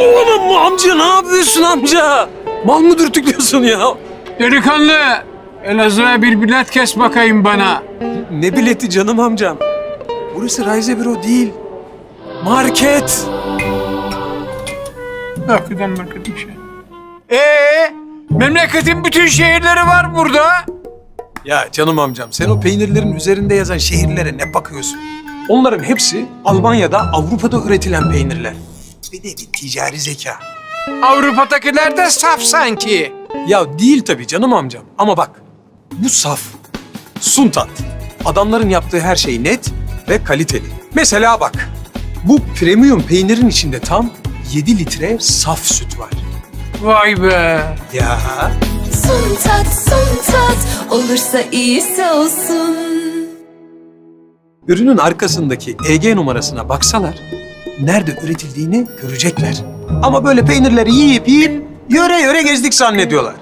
Oğlum amca ne yapıyorsun amca? Mal mı dürtüklüyorsun ya? Delikanlı, Elazığ'a bir bilet kes bakayım bana. Ne bileti canım amcam? Burası Rise Büro değil. Market. Hakikaten marketin şey. Ee, memleketin bütün şehirleri var burada. Ya canım amcam sen o peynirlerin üzerinde yazan şehirlere ne bakıyorsun? Onların hepsi Almanya'da, Avrupa'da üretilen peynirler. Bir de bir ticari zeka. Avrupa'dakiler de saf sanki. Ya değil tabii canım amcam. Ama bak bu saf. Suntat. Adamların yaptığı her şey net ve kaliteli. Mesela bak. Bu premium peynirin içinde tam 7 litre saf süt var. Vay be. Ya Son tat, son tat olursa iyisi olsun. ürünün arkasındaki EG numarasına baksalar nerede üretildiğini görecekler. Ama böyle peynirleri yiyip yiyip yöre yöre gezdik zannediyorlar.